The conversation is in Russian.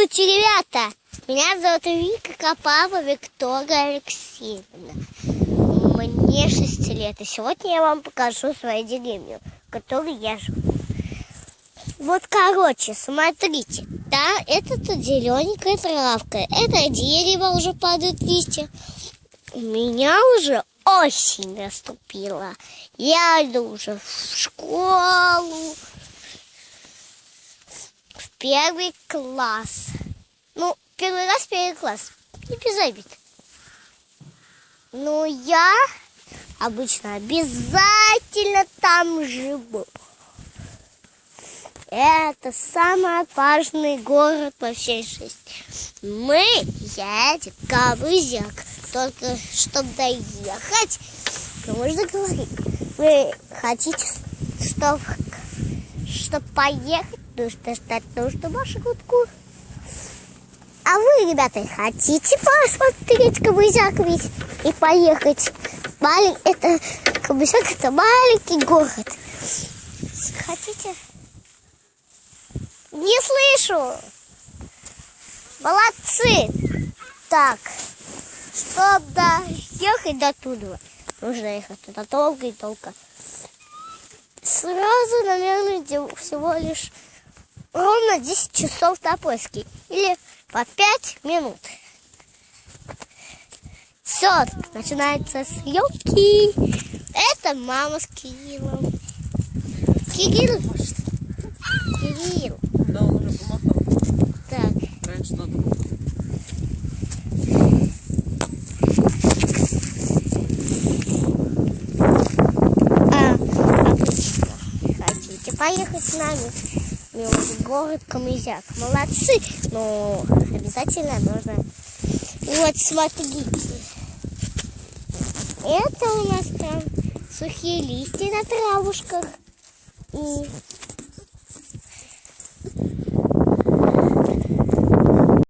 Здравствуйте, ребята! Меня зовут Вика Копава Виктория Алексеевна. Мне 6 лет, и сегодня я вам покажу свою деревню, в которой я живу. Вот, короче, смотрите, да, это тут зелененькая травка, это дерево уже падают листья. У меня уже осень наступила. Я иду уже в школу, первый класс. Ну, первый раз первый класс. Не без обид. Но я обычно обязательно там живу. Это самый важный город по всей жизни. Мы едем Кабызяк. Только чтобы доехать, можно говорить. Вы хотите, чтобы, чтобы поехать, нужно ждать нужную маршрутку. А вы, ребята, хотите посмотреть Кабызяк ведь и поехать? Малень... Это Кабызяк это маленький город. Хотите? Не слышу. Молодцы. Так, чтобы доехать до туда, нужно ехать туда долго и долго. Сразу, наверное, всего лишь ровно 10 часов на поиски. Или по 5 минут. Все, начинается съемки. Это мама с Кириллом. Кирилл, Кирилл. Да, он уже помахал. Так, Раньше надо было. а. Хотите поехать с нами? В город Камызяк. Молодцы, но обязательно нужно. Вот смотрите. Это у нас там сухие листья на травушках. И